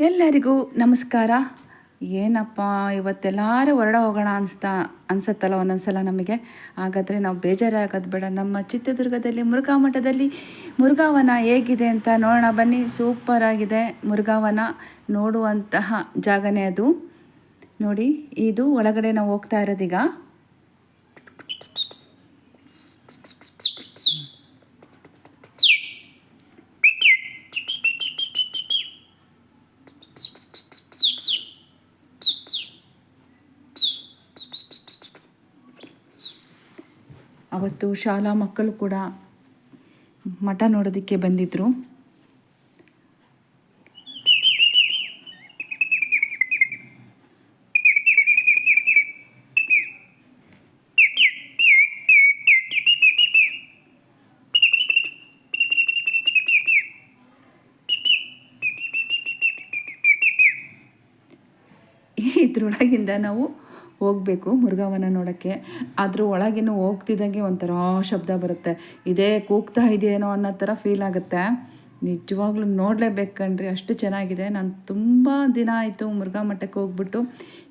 ಎಲ್ಲರಿಗೂ ನಮಸ್ಕಾರ. ಏನಪ್ಪ, ಇವತ್ತೆಲ್ಲರೂ ಹೊರಡ ಹೋಗೋಣ ಅನಿಸ್ತಾ, ಅನ್ಸತ್ತಲ್ಲ ಒಂದೊಂದು ಸಲ ನಮಗೆ. ಹಾಗಾದರೆ ನಾವು ಬೇಜಾರಾಗೋದು ಬೇಡ. ನಮ್ಮ ಚಿತ್ರದುರ್ಗದಲ್ಲಿ, ಮುರುಘಾ ಮಠದಲ್ಲಿ ಮುರುಘಾವನ ಹೇಗಿದೆ ಅಂತ ನೋಡೋಣ. ಬನ್ನಿ, ಸೂಪರ್ ಆಗಿದೆ ಮುರುಘಾವನ ನೋಡುವಂತಹ ಜಾಗನೇ ಅದು. ನೋಡಿ, ಇದು ಒಳಗಡೆ ನಾವು ಹೋಗ್ತಾ ಇರೋದೀಗ. ಅವತ್ತು ಶಾಲಾ ಮಕ್ಕಳು ಕೂಡ ಮಠ ನೋಡೋದಕ್ಕೆ ಬಂದಿದ್ದರು ಇದ್ರೊಳಗಿಂದ ನಾವು ಹೋಗಬೇಕು ಮುರುಘಾವನ ನೋಡೋಕ್ಕೆ. ಅದ್ರ ಒಳಗಿನ ಹೋಗ್ತಿದ್ದಂಗೆ ಒಂಥರ ಶಬ್ದ ಬರುತ್ತೆ. ಇದೇ ಕೂಗ್ತಾ ಇದೆಯೇನೋ ಅನ್ನೋ ಥರ ಫೀಲ್ ಆಗುತ್ತೆ. ನಿಜವಾಗ್ಲೂ ನೋಡಲೇಬೇಕು ಕಣ್ರಿ, ಅಷ್ಟು ಚೆನ್ನಾಗಿದೆ. ನಾನು ತುಂಬ ದಿನ ಆಯಿತು ಮುರುಘಾ ಮಠಕ್ಕೆ ಹೋಗ್ಬಿಟ್ಟು.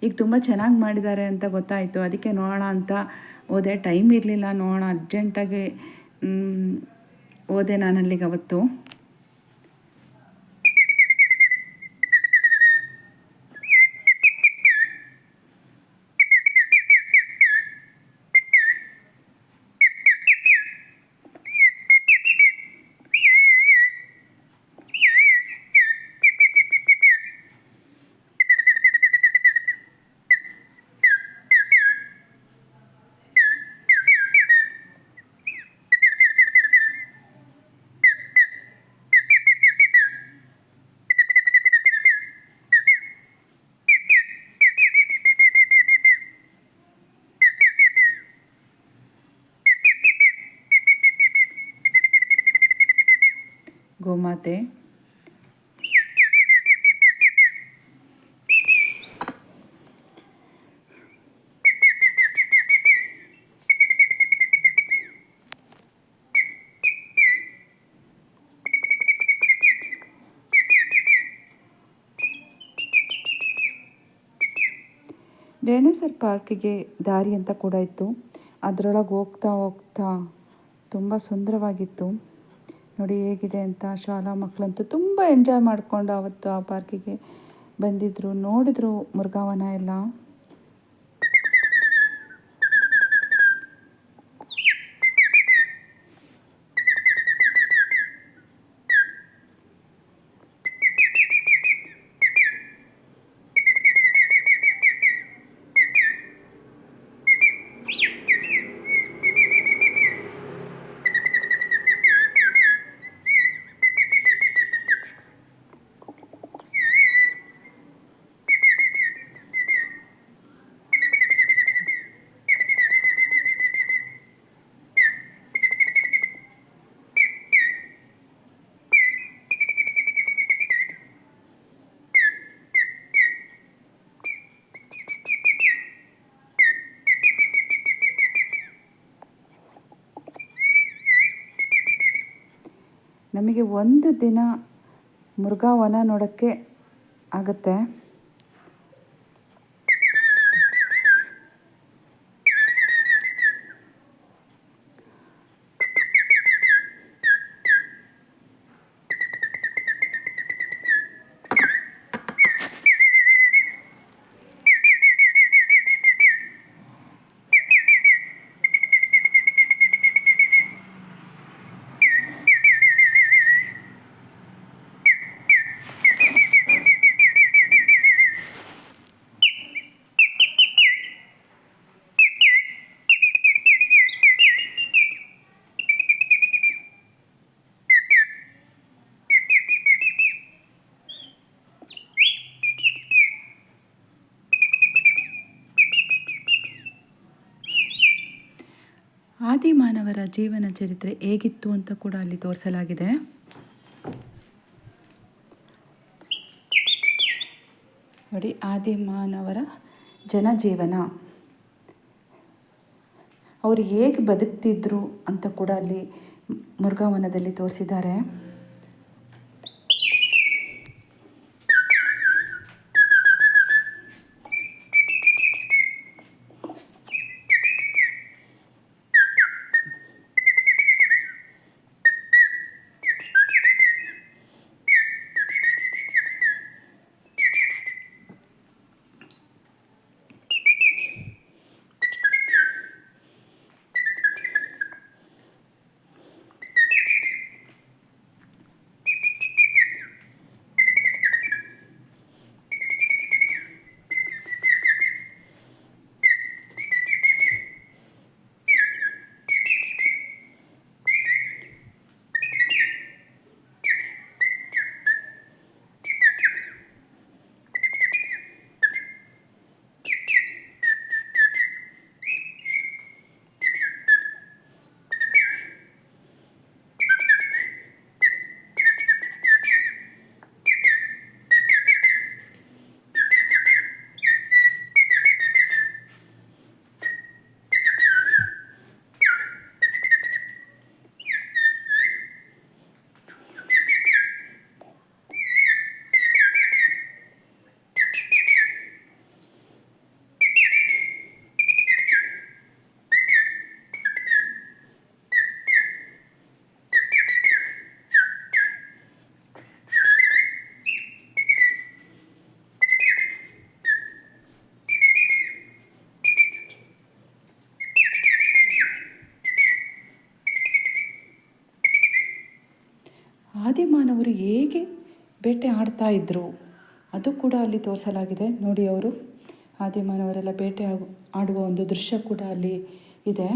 ಈಗ ತುಂಬ ಚೆನ್ನಾಗಿ ಮಾಡಿದ್ದಾರೆ ಅಂತ ಗೊತ್ತಾಯಿತು. ಅದಕ್ಕೆ ನೋಡೋಣ ಅಂತ ಹೋದೆ. ಟೈಮ್ ಇರಲಿಲ್ಲ, ನೋಡೋಣ. ಅರ್ಜೆಂಟಾಗಿ ಹೋದೆ ನಾನು ಅಲ್ಲಿಗೆ ಅವತ್ತು. ಗೋಮಾತೆ. ಡೈನೋಸರ್ ಪಾರ್ಕಿಗೆ ದಾರಿ ಅಂತ ಕೂಡ ಇತ್ತು. ಅದರೊಳಗೆ ಹೋಗ್ತಾ ಹೋಗ್ತಾ ತುಂಬ ಸುಂದರವಾಗಿತ್ತು. ನೋಡಿ ಹೇಗಿದೆ ಅಂತ ಶಾಲಾ ಮಕ್ಕಳಂತೂ ತುಂಬ ಎಂಜಾಯ್ ಮಾಡಿಕೊಂಡು ಆವತ್ತು ಆ ಪಾರ್ಕಿಗೆ ಬಂದಿದ್ದರು ನೋಡಿದ್ರು ಮುರುಘಾವನ ಎಲ್ಲ. ನಮಗೆ ಒಂದು ದಿನ ಮುರುಘಾವನ ನೋಡೋಕ್ಕೆ ಆಗುತ್ತೆ. ಆದಿಮಾನವರ ಜೀವನ ಚರಿತ್ರೆ ಹೇಗಿತ್ತು ಅಂತ ಕೂಡ ಅಲ್ಲಿ ತೋರಿಸಲಾಗಿದೆ. ನೋಡಿ, ಆದಿಮಾನವರ ಜನಜೀವನ. ಅವರು ಹೇಗೆ ಬದುಕ್ತಿದ್ರು ಅಂತ ಕೂಡ ಅಲ್ಲಿ ಮುರುಘಾವನದಲ್ಲಿ ತೋರಿಸಿದ್ದಾರೆ. ಆದಿಮಾನವರು ಹೇಗೆ ಬೇಟೆ ಆಡ್ತಾ ಇದ್ದರು ಅದು ಕೂಡ ಅಲ್ಲಿ ತೋರಿಸಲಾಗಿದೆ. ನೋಡಿ ಅವರು, ಆದಿಮಾನವರೆಲ್ಲ ಬೇಟೆ ಆಗು, ಆಡುವ ಒಂದು ದೃಶ್ಯ ಕೂಡ ಅಲ್ಲಿ ಇದೆ.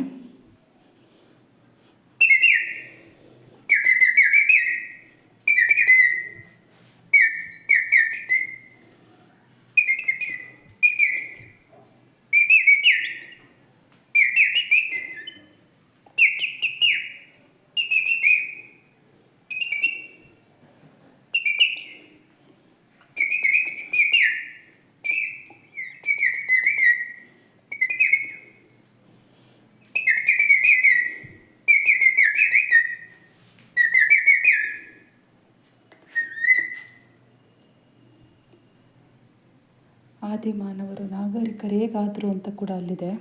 ಆದಿಮಾನವರು, ನಾಗರಿಕರು ಹೇಗಾದರು ಅಂತ ಕೂಡ ಅಲ್ಲಿದೆ.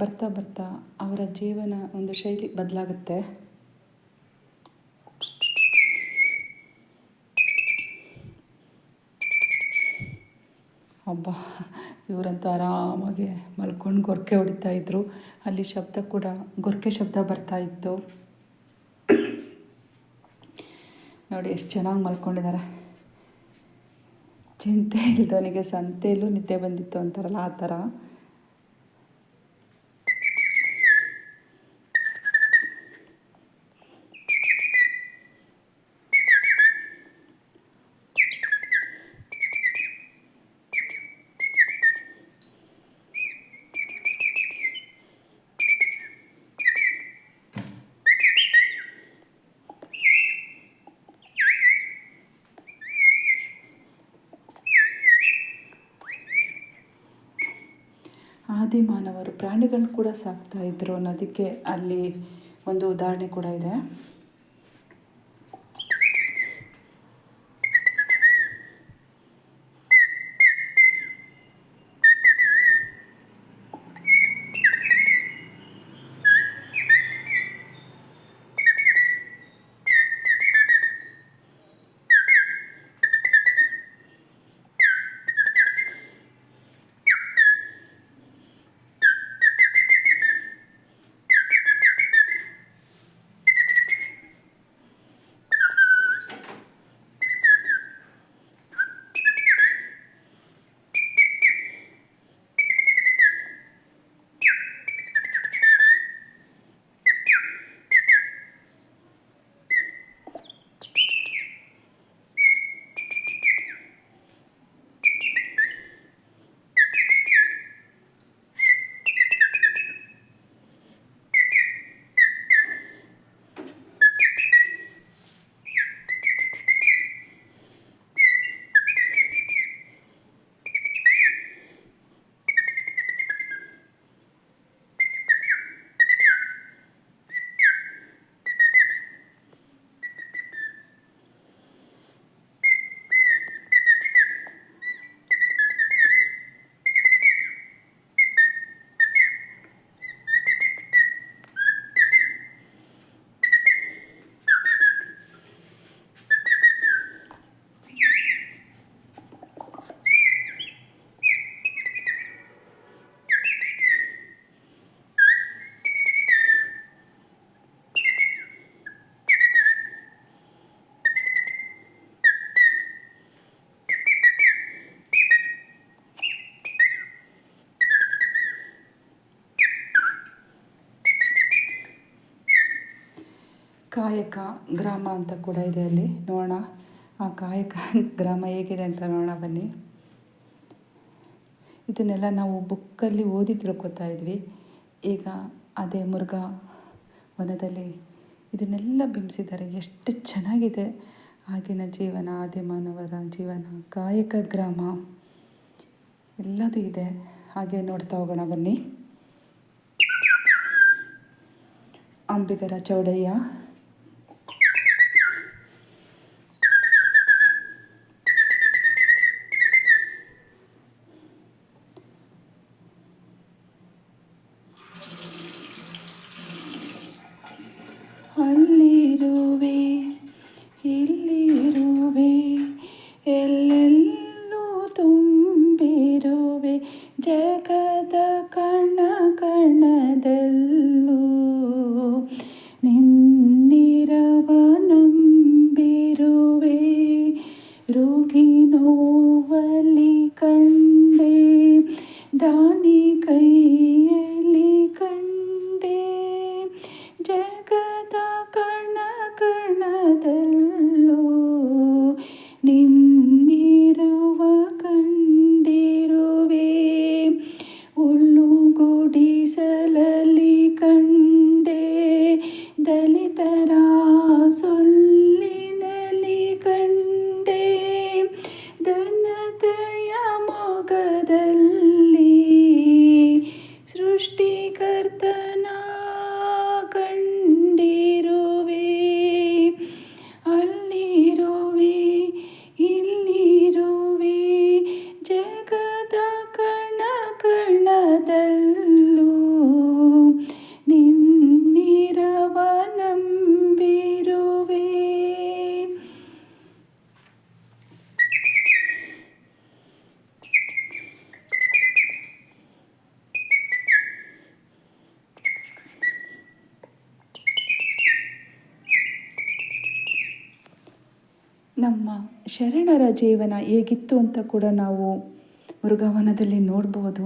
ಬರ್ತಾ ಬರ್ತಾ ಅವರ ಜೀವನ ಒಂದು ಶೈಲಿ ಬದಲಾಗುತ್ತೆ. ಒಬ್ಬ ಇವರಂತೂ ಆರಾಮಾಗಿ ಮಲ್ಕೊಂಡು ಗೊರಕೆ ಹೊಡಿತಾ ಇದ್ರು. ಅಲ್ಲಿ ಶಬ್ದ ಕೂಡ, ಗೊರಕೆ ಶಬ್ದ ಬರ್ತಾ ಇತ್ತು. ನೋಡಿ, ಎಷ್ಟು ಚೆನ್ನಾಗಿ ಮಲ್ಕೊಂಡಿದ್ದಾರೆ. ಚಿಂತೆ ಇಲ್ದವನಿಗೆ ಸಂತೆಯಲ್ಲೂ ನಿದ್ದೆ ಬಂದಿತ್ತು ಅಂತಾರಲ್ಲ ಆ ಥರ ಆದಿಮಾನವರು ಪ್ರಾಣಿಗಳನ್ನ ಕೂಡ ಸಾಕ್ತಾ ಇದ್ರು ಅನ್ನೋದಕ್ಕೆ ಅಲ್ಲಿ ಒಂದು ಉದಾಹರಣೆ ಕೂಡ ಇದೆ. ಕಾಯಕ ಗ್ರಾಮ ಅಂತ ಕೂಡ ಇದೆ ಅಲ್ಲಿ. ನೋಡೋಣ. ಆ ಕಾಯಕ ಗ್ರಾಮ ಹೇಗಿದೆ ಅಂತ ನೋಡೋಣ ಬನ್ನಿ. ಇದನ್ನೆಲ್ಲ ನಾವು ಬುಕ್ಕಲ್ಲಿ ಓದಿ ತಿಳ್ಕೊತಾ ಇದ್ವಿ. ಈಗ ಅದೇ ಮುರುಘ ವನದಲ್ಲಿ ಇದನ್ನೆಲ್ಲ ಬಿಂಬಿಸಿದ್ದಾರೆ. ಎಷ್ಟು ಚೆನ್ನಾಗಿದೆ. ಆಗಿನ ಜೀವನ ಆದಿಮಾನವರ ಜೀವನ, ಕಾಯಕ ಗ್ರಾಮ. ಎಲ್ಲದೂ ಇದೆ. ಹಾಗೆ ನೋಡ್ತಾ ಹೋಗೋಣ ಬನ್ನಿ. ಅಂಬಿಗರ ಚೌಡಯ್ಯ. ಶರಣರ ಜೀವನ ಹೇಗಿತ್ತು ಅಂತ ಕೂಡ ನಾವು ಮೃಗವನದಲ್ಲಿ ನೋಡ್ಬೋದು.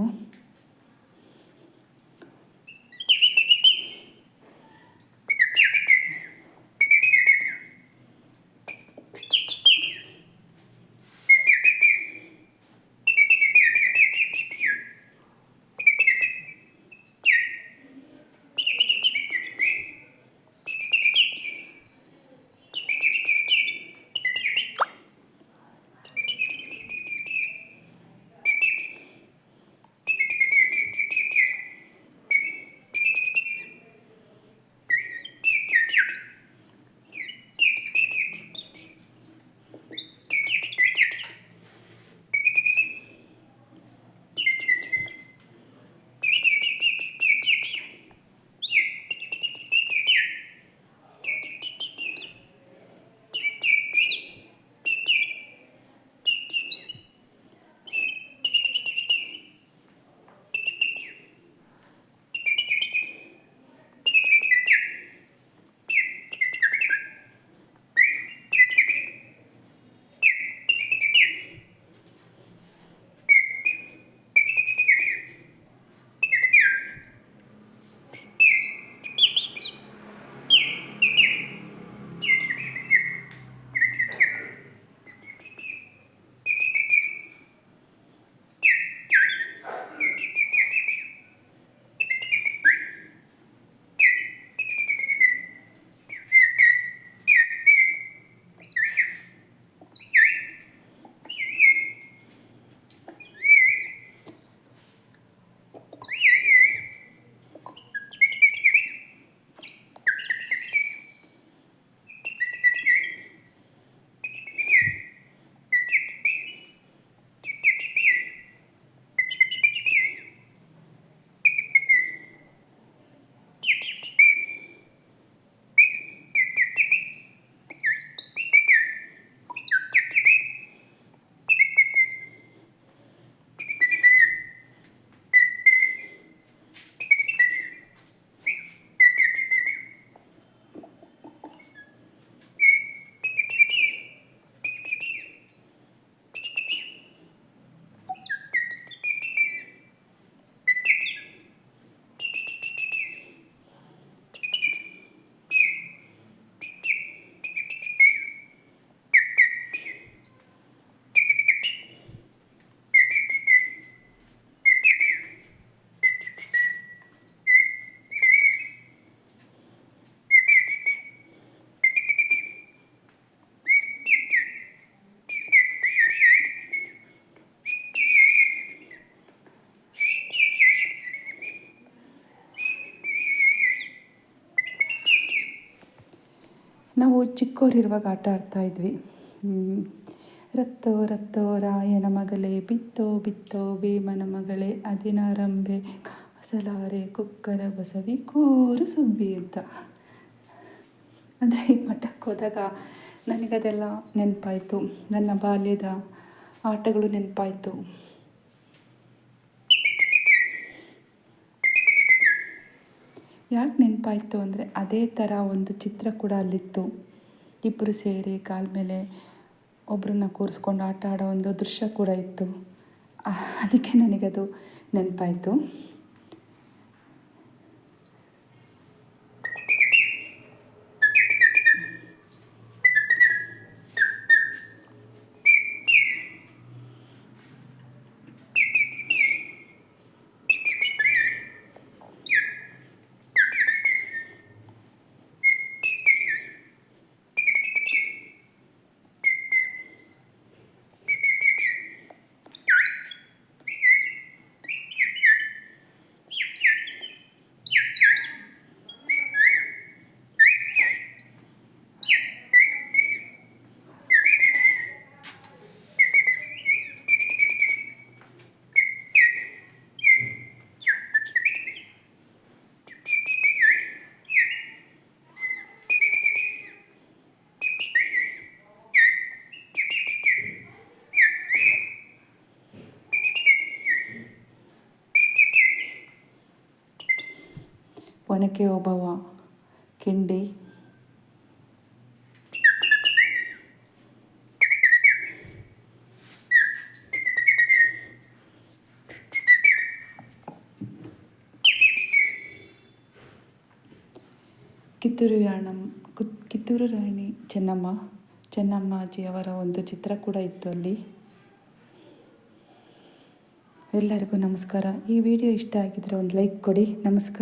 ನಾವು ಚಿಕ್ಕವರಿರುವಾಗ ಆಟ ಆಡ್ತಾ ಇದ್ವಿ. ಹ್ಮ್. ರತ್ತೋ ರತ್ತೋ ರಾಯನ ಮಗಳೇ, ಬಿತ್ತೋ ಬಿತ್ತೋ ಭೀಮನ ಮಗಳೇ, ಅದಿನಾರಂಭೆ ಕಾಸಲಾರೆ ಕುಕ್ಕರ ಬಸವಿ ಕೂರು ಸುಬ್ಬಿ ಅಂತ. ಅಂದರೆ ಈ ಮಠಕ್ಕೆ ಹೋದಾಗ ನನಗದೆಲ್ಲ ನೆನಪಾಯಿತು. ನನ್ನ ಬಾಲ್ಯದ ಆಟಗಳು ನೆನಪಾಯಿತು. ಯಾಕೆ ನೆನಪಾಯಿತು ಅಂದರೆ ಅದೇ ಥರ ಒಂದು ಚಿತ್ರ ಕೂಡ ಅಲ್ಲಿತ್ತು. ಇಬ್ಬರು ಸೇರಿ ಕಾಲ ಮೇಲೆ ಒಬ್ಬರನ್ನ ಕೂರಿಸ್ಕೊಂಡು ಆಟ ಆಡೋ ಒಂದು ದೃಶ್ಯ ಕೂಡ ಇತ್ತು. ಅದಕ್ಕೆ ನನಗದು ನೆನಪಾಯಿತು. ಒನಕೆ ಓಬವ್ವ ಕಿಂಡಿ. ಕಿತ್ತೂರು ರಾಣಂ ಕಿತ್ತೂರು ರಾಣಿ ಚೆನ್ನಮ್ಮ ಚೆನ್ನಮ್ಮಾಜಿಯವರ ಒಂದು ಚಿತ್ರ ಕೂಡ ಇತ್ತು ಅಲ್ಲಿ. ಎಲ್ಲರಿಗೂ ನಮಸ್ಕಾರ. ಈ ವಿಡಿಯೋ ಇಷ್ಟ ಆಗಿದ್ರೆ ಒಂದು ಲೈಕ್ ಕೊಡಿ. ನಮಸ್ಕಾರ.